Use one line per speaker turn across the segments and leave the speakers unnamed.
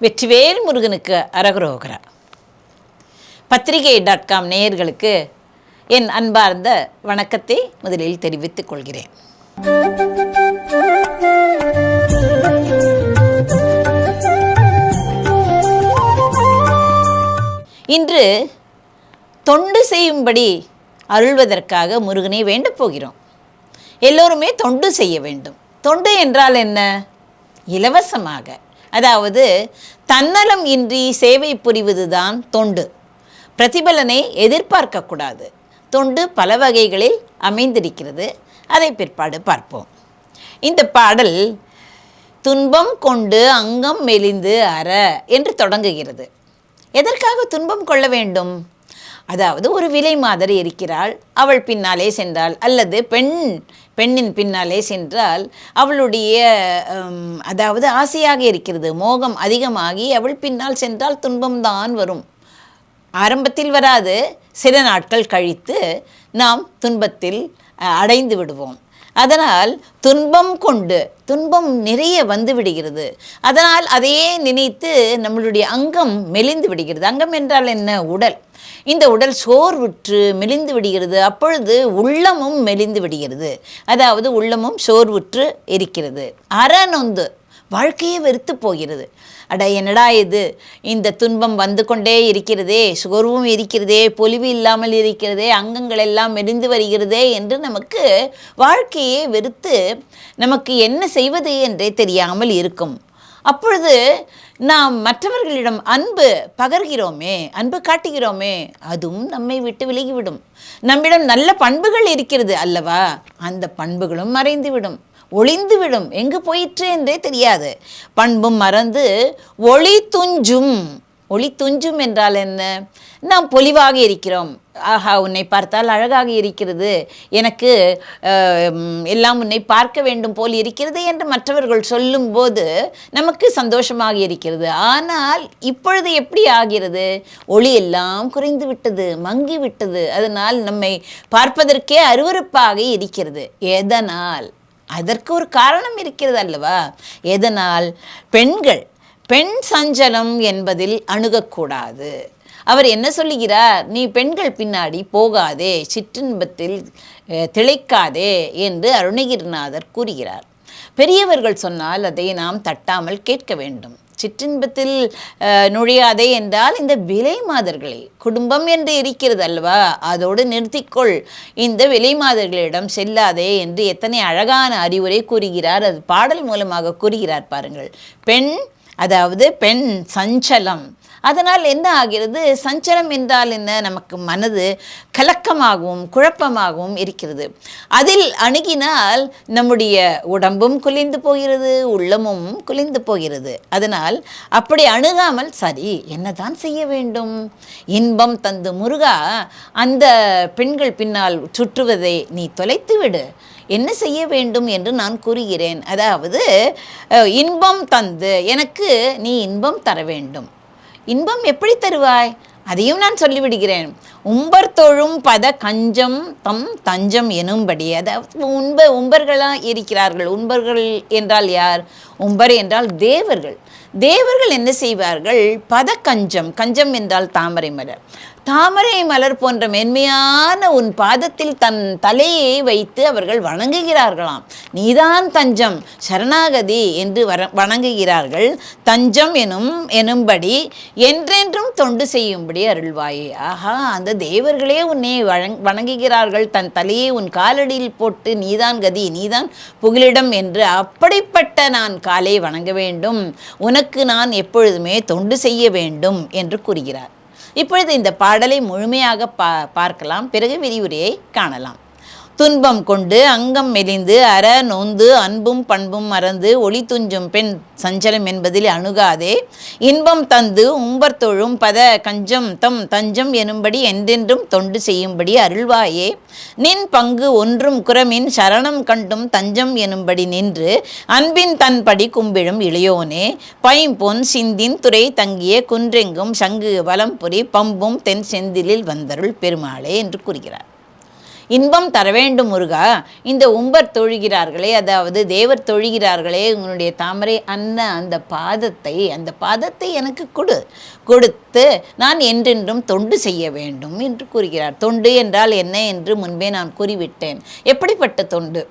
வெற்றிவேல் முருகனுக்கு அரகரோகரா. பத்திரிகை டாட் காம் நேயர்களுக்கு என் அன்பார்ந்த வணக்கத்தை முதலில் தெரிவித்துக் கொள்கிறேன். இன்று தொண்டு செய்யும்படி அருள்வதற்காக முருகனை வேண்டப் போகிறோம். எல்லோருமே தொண்டு செய்ய வேண்டும். தொண்டு என்றால் என்ன? இலவசமாக. அதாவது தன்னலம் இன்றி சேவை புரிவதுதான் தொண்டு. பிரதிபலனை எதிர்பார்க்கக்கூடாது. தொண்டு பல வகைகளில் அமைந்திருக்கிறது. அதை பிற்பாடு பார்ப்போம். இந்த பாடல் துன்பம் கொண்டு அங்கம் மெலிந்து அற என்று தொடங்குகிறது. எதற்காக துன்பம் கொள்ள வேண்டும்? அதாவது ஒரு விலை மாதிரி இருக்கிறாள். அவள் பின்னாலே சென்றாள். அல்லது பெண் பெண்ணின் பின்னாலே சென்றால் அவளுடைய அதாவது ஆசையாக இருக்கிறது. மோகம் அதிகமாகி அவள் பின்னால் சென்றால் துன்பம்தான் வரும். ஆரம்பத்தில் வராது. சில நாட்கள் கழித்து நாம் துன்பத்தில் அடைந்து விடுவோம். அதனால் துன்பம் கொண்டு துன்பம் நிறைய வந்து விடுகிறது. அதனால் அதையே நினைத்து நம்மளுடைய அங்கம் மெலிந்து விடுகிறது. அங்கம் என்றால் என்ன? உடல். இந்த உடல் சோர்வுற்று மெலிந்து விடுகிறது. அப்பொழுது உள்ளமும் மெலிந்து விடுகிறது. அதாவது உள்ளமும் சோர்வுற்று இருக்கிறது. அறநொந்து வாழ்க்கையே வெறுத்து போகிறது. அட என்னடா இது? இந்த துன்பம் வந்து கொண்டே இருக்கிறதே சோர்வும் இருக்கிறதே பொலிவு இல்லாமல் இருக்கிறதே அங்கங்கள் எல்லாம் மெலிந்து வருகிறதே என்று நமக்கு வாழ்க்கையே வெறுத்து நமக்கு என்ன செய்வது என்றே தெரியாமல் இருக்கும். அப்பொழுது நாம் மற்றவர்களிடம் அன்பு பகர்கிறோமே அன்பு காட்டுகிறோமே அதுவும் நம்மை விட்டு விலகிவிடும். நம்மிடம் நல்ல பண்புகள் இருக்கிறது அல்லவா? அந்த பண்புகளும் மறைந்துவிடும். ஒளிந்துவிடும். எங்கு போயிற்று என்றே தெரியாது. பண்பும் மறந்து ஒளி துஞ்சும். ஒளி துஞ்சும் என்றால் என்ன? நாம் பொலிவாக இருக்கிறோம். ஆஹா உன்னை பார்த்தால் அழகாக இருக்கிறது. எனக்கு எல்லாம் உன்னை பார்க்க வேண்டும் போல் இருக்கிறது என்று மற்றவர்கள் சொல்லும்போது நமக்கு சந்தோஷமாக இருக்கிறது. ஆனால் இப்பொழுது எப்படி ஆகிறது? ஒளி எல்லாம் குறைந்து விட்டது மங்கி விட்டது. அதனால் நம்மை பார்ப்பதற்கே அருவருப்பாக இருக்கிறது. எதனால்? அதற்கு ஒரு காரணம் இருக்கிறது அல்லவா? எதனால்? பெண்கள் பெண் சஞ்சலம் என்பதில் அணுகக்கூடாது. அவர் என்ன சொல்லுகிறார்? நீ பெண்கள் பின்னாடி போகாதே சிற்றின்பத்தில் திளைக்காதே என்று அருணகிரிநாதர் கூறுகிறார். பெரியவர்கள் சொன்னால் அதை நாம் தட்டாமல் கேட்க வேண்டும். சிற்றின்பத்தில் நுழையாதே என்றால் இந்த விலை மாதர்களை குடும்பம் என்று இருக்கிறது அல்லவா? அதோடு நிறுத்திக்கொள். இந்த விலை மாதர்களிடம் செல்லாதே என்று எத்தனை அழகான அறிவுரை கூறுகிறார். அது பாடல் மூலமாக கூறுகிறார் பாருங்கள். பெண் அதாவது பெண் சஞ்சலம். அதனால் என்ன ஆகிறது? சஞ்சலம் என்றால் என்ன? நமக்கு மனது கலக்கமாகவும் குழப்பமாகவும் இருக்கிறது. அதில் அணுகினால் நம்முடைய உடம்பும் குலைந்து போகிறது உள்ளமும் குலைந்து போகிறது. அதனால் அப்படி அணுகாமல் சரி என்னதான் செய்ய வேண்டும்? இன்பம் தந்து முருகா அந்த பெண்கள் பின்னால் சுற்றுவதை நீ தொலைத்து விடு. என்ன செய்ய வேண்டும் என்று நான் கூறுகிறேன். அதாவது இன்பம் தந்து எனக்கு நீ இன்பம் தர வேண்டும். இன்பம் எப்படி தருவாய்? அதையும் நான் சொல்லிவிடுகிறேன். உம்பர் தொழும் பத கஞ்சம் தம் தஞ்சம் எனும்படி. அதாவது உண்ப உம்பர்களாக இருக்கிறார்கள். உண்பர்கள் என்றால் யார்? உம்பர் என்றால் தேவர்கள். தேவர்கள் என்ன செய்வார்கள்? பத கஞ்சம். கஞ்சம் என்றால் தாமரை மலர். தாமரை மலர் போன்ற மென்மையான உன் பாதத்தில் தன் தலையை வைத்து அவர்கள் வணங்குகிறார்களாம். நீதான் தஞ்சம் சரணாகதி என்று வர வணங்குகிறார்கள். தஞ்சம் எனும் எனும்படி என்றென்றும் தொண்டு செய்யும்படி அருள்வாயே. ஆஹா அந்த தேவர்களே உன்னை வழங் வணங்குகிறார்கள். தன் தலையை உன் காலடியில் போட்டு நீதான் கதி நீதான் புகலிடம் என்று அப்படிப்பட்ட நான் காலை வணங்க வேண்டும். உனக்கு நான் எப்பொழுதுமே தொண்டு செய்ய வேண்டும் என்று கூறுகிறார். இப்பொழுது இந்த பாடலை முழுமையாக பா பார்க்கலாம். பிறகு விரிவுரையை காணலாம். துன்பம் கொண்டு அங்கம் மெலிந்து அற நொந்து அன்பும் பண்பும் மறந்து ஒளி துஞ்சும் பெண் சஞ்சலம் என்பதில் அணுகாதே. இன்பம் தந்து உம்பர் தொழும் பத கஞ்சம் தம் தஞ்சம் எனும்படி என்றென்றும் தொண்டு செய்யும்படி அருள்வாயே. நின் பங்கு ஒன்றும் குரமின் சரணம் கண்டும் தஞ்சம் எனும்படி நின்று அன்பின் தன்படி கும்பிடும் இளையோனே. பைம்பொன் சிந்தின் துறை தங்கிய குன்றெங்கும் சங்கு வலம்புரி பம்பும் தென் செந்திலில் வந்தருள் பெருமாளே என்று கூறுகிறார். இன்பம் தர வேண்டும் முருகா. இந்த உம்பர் தொழுகிறார்களே அதாவது தேவர் தொழுகிறார்களே உங்களுடைய தாமரை அன்ன அந்த பாதத்தை அந்த பாதத்தை எனக்கு கொடு. கொடுத்து நான் என்றென்றும் தொண்டு செய்ய வேண்டும் என்று கூறுகிறார். தொண்டு என்றால் என்ன என்று முன்பே நான் கூறிவிட்டேன். எப்படிப்பட்ட தொண்டு?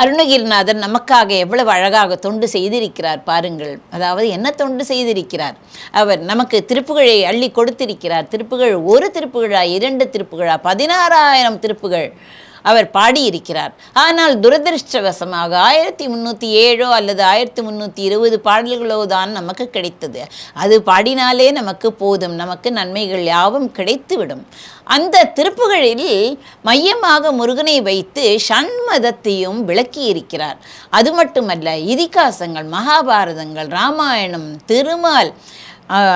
அருணகிரிநாதர் நமக்காக எவ்வளவு அழகாக தொண்டு செய்திருக்கிறார் பாருங்கள். அதாவது என்ன தொண்டு செய்திருக்கிறார்? அவர் நமக்கு திருப்புகழை அள்ளி கொடுத்திருக்கிறார். திருப்புகழ் ஒரு திருப்புகழா இரண்டு திருப்புகழா பதினாறாயிரம் திருப்புகழ் அவர் பாடியிருக்கிறார். ஆனால் துரதிருஷ்டவசமாக ஆயிரத்தி முந்நூற்றி ஏழோ அல்லது ஆயிரத்தி முந்நூற்றி இருபது பாடல்களோ தான் நமக்கு கிடைத்தது. அது பாடினாலே நமக்கு போதும். நமக்கு நன்மைகள் யாவும் கிடைத்துவிடும். அந்த திருப்புகழில் மையமாக முருகனை வைத்து சண்மதத்தையும் விளக்கியிருக்கிறார். அது மட்டுமல்ல இதிகாசங்கள் மகாபாரதங்கள் ராமாயணம் திருமால்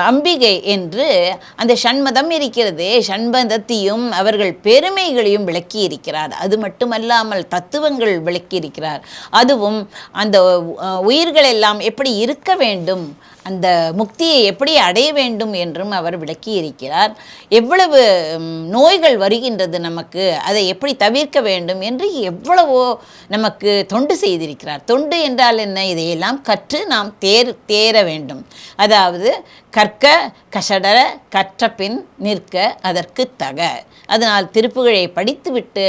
அம்பிகை என்று அந்த ஷண்மதம் இருக்கிறது. ஷண்மதத்தையும் அவர்கள் பெருமைகளையும் விளக்கியிருக்கிறார். அது மட்டுமல்லாமல் தத்துவங்கள் விளக்கியிருக்கிறார். அதுவும் அந்த உயிர்கள் எல்லாம் எப்படி இருக்க வேண்டும் அந்த முக்தியை எப்படி அடைய வேண்டும் என்றும் அவர் விளக்கியிருக்கிறார். எவ்வளவு நோய்கள் வருகின்றது நமக்கு அதை எப்படி தவிர்க்க வேண்டும் என்று எவ்வளவோ நமக்கு தொண்டு செய்திருக்கிறார். தொண்டு என்றால் என்ன? இதையெல்லாம் கற்று நாம் தேர் தேர வேண்டும். அதாவது கற்க கஷடர கற்ற பின் நிற்க அதற்கு தக. அதனால் திருப்புகழை படித்துவிட்டு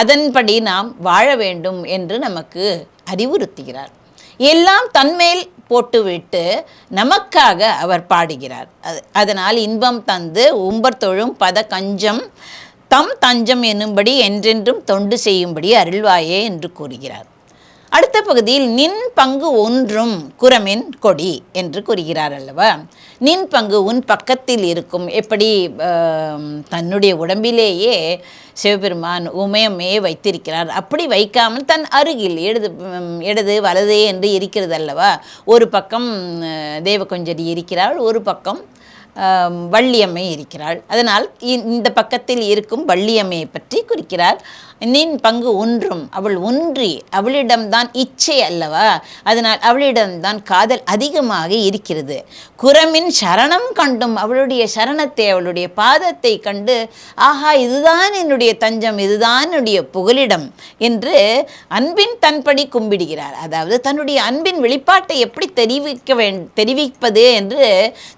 அதன்படி நாம் வாழ வேண்டும் என்று நமக்கு அறிவுறுத்துகிறார். எல்லாம் தன்மேல் போட்டுவிட்டு நமக்காக அவர் பாடுகிறார். அதனால் இன்பம் தந்து உம்பர் தொழும் பத கஞ்சம் தம் தஞ்சம் என்னும்படி என்றென்றும் தொண்டு செய்யும்படி அருள்வாயே என்று கூறுகிறார். அடுத்த பகுதியில் நின் பங்கு ஒன்றும் குரமின் கொடி என்று கூறுகிறார் அல்லவா? நின் பங்கு உன் பக்கத்தில் இருக்கும். எப்படி தன்னுடைய உடம்பிலேயே சிவபெருமான் உமயமே வைத்திருக்கிறார். அப்படி வைக்காமல் தன் அருகில் இடது இடது வலது என்று இருக்கிறது அல்லவா? ஒரு பக்கம் தேவகொஞ்சரி இருக்கிறாள் ஒரு பக்கம் வள்ளியம்மை இருக்கிறாள். அதனால் இந்த பக்கத்தில் இருக்கும் வள்ளியம்மையை பற்றி குறிக்கிறார். நின் பங்கு ஒன்றும் அவள் ஒன்றி அவளிடம்தான் இச்சை அல்லவா? அதனால் அவளிடம்தான் காதல் அதிகமாக இருக்கிறது. குரமின் சரணம் கண்டும் அவளுடைய சரணத்தை அவளுடைய பாதத்தை கண்டு ஆஹா இதுதான் என்னுடைய தஞ்சம் இதுதான் என்னுடைய புகலிடம் என்று அன்பின் தன்படி கும்பிடுகிறார். அதாவது தன்னுடைய அன்பின் வெளிப்பாட்டை எப்படி தெரிவிக்க வேண் தெரிவிப்பது என்று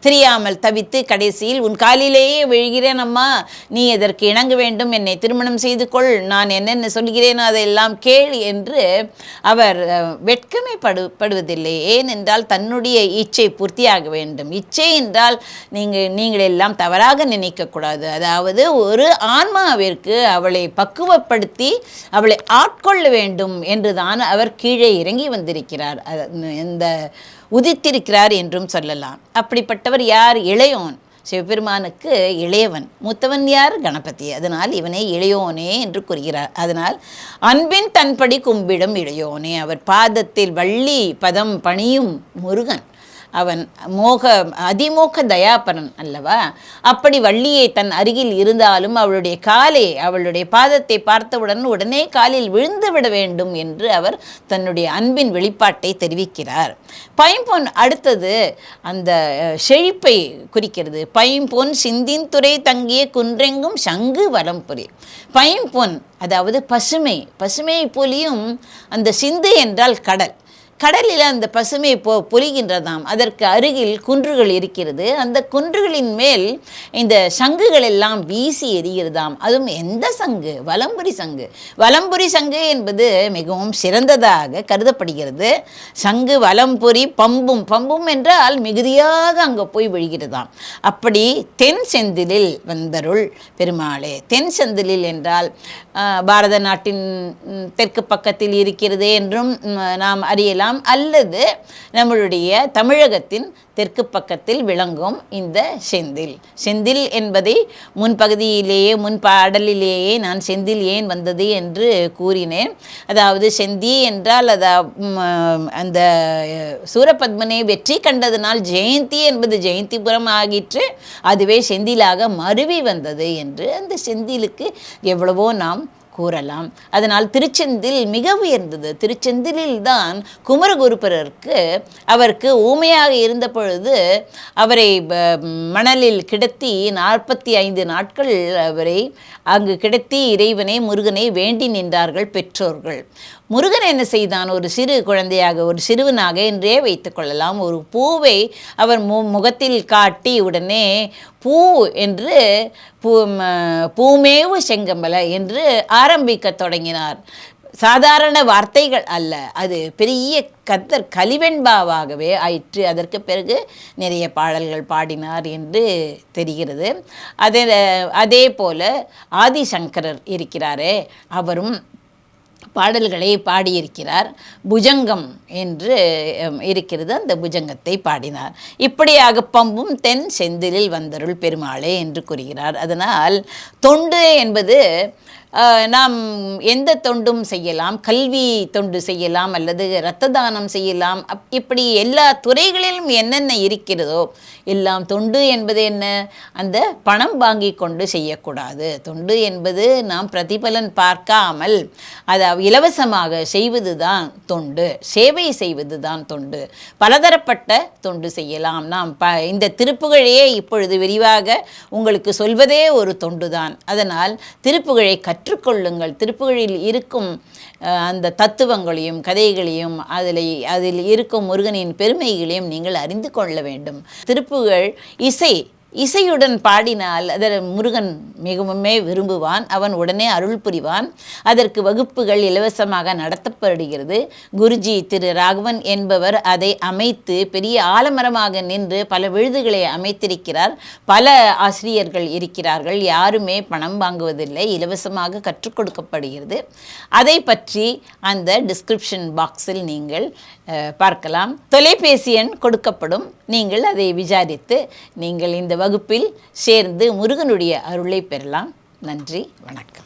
தெரியாமல் தவி தவித்து கடைசியில் உன் காலிலேயே விழுகிறேன் அம்மா. நீ எதற்கு இணங்க வேண்டும்? என்னை திருமணம் செய்து கொள். நான் என்னென்ன சொல்கிறேனோ அதையெல்லாம் கேள் என்று அவர் வெட்கமை வெட்கமே படு படுவதில்லை. ஏனென்றால் தன்னுடைய இச்சை பூர்த்தியாக வேண்டும். இச்சை என்றால் நீங்கள் நீங்கள் எல்லாம் தவறாக நினைக்கக்கூடாது. அதாவது ஒரு ஆன்மாவிற்கு அவளை பக்குவப்படுத்தி அவளை ஆட்கொள்ள வேண்டும் என்றுதான் அவர் கீழே இறங்கி வந்திருக்கிறார். இந்த உதித்திருக்கிறார் என்றும் சொல்லலாம். அப்படிப்பட்டவர் யார்? இளையோன். சிவபெருமானுக்கு இளையவன். மூத்தவன் யார்? கணபதி. அதனால் இவனை இளையோனே என்று கூறுகிறார். அதனால் அன்பின் தன்படி கும்பிடும் இளையோனே. அவர் பாதத்தில் வள்ளி பதம் பணியும் முருகன். அவன் மோக அதிமோக தயாபரன் அல்லவா? அப்படி வள்ளியை தன் அருகில் இருந்தாலும் அவளுடைய காலை அவளுடைய பாதத்தை பார்த்தவுடன் உடனே காலில் விழுந்து விட வேண்டும் என்று அவர் தன்னுடைய அன்பின் வெளிப்பாட்டை தெரிவிக்கிறார். பைம்பொன் அடுத்தது அந்த செழிப்பை குறிக்கிறது. பைம்பொன் சிந்தின் துறை தங்கிய குன்றெங்கும் சங்கு வலம்புரி பைம்பொன் அதாவது பசுமை பசுமை போலியும் அந்த சிந்து என்றால் கடல். கடலில் அந்த பசுமை பொ பொலிகின்றதாம் அதற்கு அருகில் குன்றுகள் இருக்கிறது. அந்த குன்றுகளின் மேல் இந்த சங்குகள் எல்லாம் வீசி எரிகிறதாம் அதுவும் எந்த சங்கு? வலம்புரி சங்கு. வலம்புரி சங்கு என்பது மிகவும் சிறந்ததாக கருதப்படுகிறது. சங்கு வலம்புரி பம்பும். பம்பும் என்றால் மிகுதியாக அங்கே போய் விழுகிறதாம். அப்படி தென் செந்திலில் வந்தருள் பெருமாளே. தென் செந்திலில் என்றால் பாரத நாட்டின் தெற்கு பக்கத்தில் இருக்கிறது என்றும் நாம் அறியலாம். அல்லது நம்மளுடைய தமிழகத்தின் தெற்கு பக்கத்தில் விளங்கும் இந்த செந்தில். செந்தில் என்பதை முன்பகுதியிலேயே முன் பாடலிலேயே நான் செந்தில் ஏன் வந்தது என்று கூறினேன். அதாவது செந்தி என்றால் அதா அந்த சூரபத்மனை வெற்றி கண்டதனால் ஜெயந்தி என்பது ஜெயந்திபுரம் ஆகிற்று அதுவே செந்திலாக மருவி வந்தது என்று அந்த செந்திலுக்கு எவ்வளவோ நாம் கூறலாம். அதனால் திருச்செந்தில் மிக உயர்ந்தது. திருச்செந்திலில் தான் குமரகுருபரருக்கு அவருக்கு ஊமையாக இருந்த பொழுது அவரை மணலில் கிடத்தி நாற்பத்தி ஐந்து நாட்கள் அவரை அங்கு கிடத்தி இறைவனை முருகனை வேண்டி நின்றார்கள் பெற்றோர்கள். முருகன் என்ன செய்தான்? ஒரு சிறு குழந்தையாக ஒரு சிறுவனாக என்றே வைத்துக்கொள்ளலாம் ஒரு பூவை அவர் மு முகத்தில் காட்டி உடனே பூ என்று பூ பூமேவு செங்கம்பல என்று ஆரம்பிக்கத் தொடங்கினார். சாதாரண வார்த்தைகள் அல்ல. அது பெரிய கத்தர் கலிவெண்பாவாகவே ஆயிற்று. அதற்கு பிறகு நிறைய பாடல்கள் பாடினார் என்று தெரிகிறது. அதே அதே போல ஆதிசங்கரர் இருக்கிறாரே அவரும் பாடல்களை பாடியிருக்கிறார். புஜங்கம் என்று இருக்கிறது. அந்த புஜங்கத்தை பாடினார். இப்படியாக பம்பும் தென் செந்திலில் வந்தருள் பெருமாளே என்று கூறுகிறார். அதனால் தொண்டு என்பது நாம் எந்த தொண்டும் செய்யலாம்? கல்வி தொண்டு செய்யலாம் அல்லது இரத்த தானம் செய்யலாம்? அப் இப்படி எல்லா துறைகளிலும் என்னென்ன இருக்கிறதோ எல்லாம் தொண்டு என்பது என்ன? அந்த பணம் வாங்கி கொண்டு செய்யக்கூடாது. தொண்டு என்பது நாம் பிரதிபலன் பார்க்காமல் அதை இலவசமாக செய்வது தான் தொண்டு. சேவை செய்வது தான் தொண்டு. பலதரப்பட்ட தொண்டு செய்யலாம். நாம் ப இந்த திருப்புகழையே இப்பொழுது விரிவாக உங்களுக்கு சொல்வதே ஒரு தொண்டு தான் அதனால் திருப்புகழை கற்று கற்றுக்கொள்ளுங்கள். திருப்புகழில் இருக்கும் அஹ், அந்த தத்துவங்களையும் கதைகளையும் அதில் அதில் இருக்கும் முருகனின் பெருமைகளையும் நீங்கள் அறிந்து கொள்ள வேண்டும். திருப்புகழ் இசை இசையுடன் பாடினால் அதர் முருகன் மிகவுமே விரும்புவான் அவன் உடனே அருள் புரிவான். அதற்கு வகுப்புகள் இலவசமாக நடத்தப்படுகிறது. குருஜி திரு ராகவன் என்பவர் அதை அமைத்து பெரிய ஆலமரமாக நின்று பல விழுதுகளை அமைத்திருக்கிறார். பல ஆசிரியர்கள் இருக்கிறார்கள். யாருமே பணம் வாங்குவதில்லை. இலவசமாக கற்றுக் கொடுக்கப்படுகிறது. அதை பற்றி அந்த டிஸ்கிரிப்ஷன் பாக்ஸில் நீங்கள் பார்க்கலாம். தொலைபேசி எண் கொடுக்கப்படும். நீங்கள் அதை விசாரித்து நீங்கள் இந்த வகுப்பில் சேர்ந்து முருகனுடைய அருளை பெறலாம். நன்றி வணக்கம்.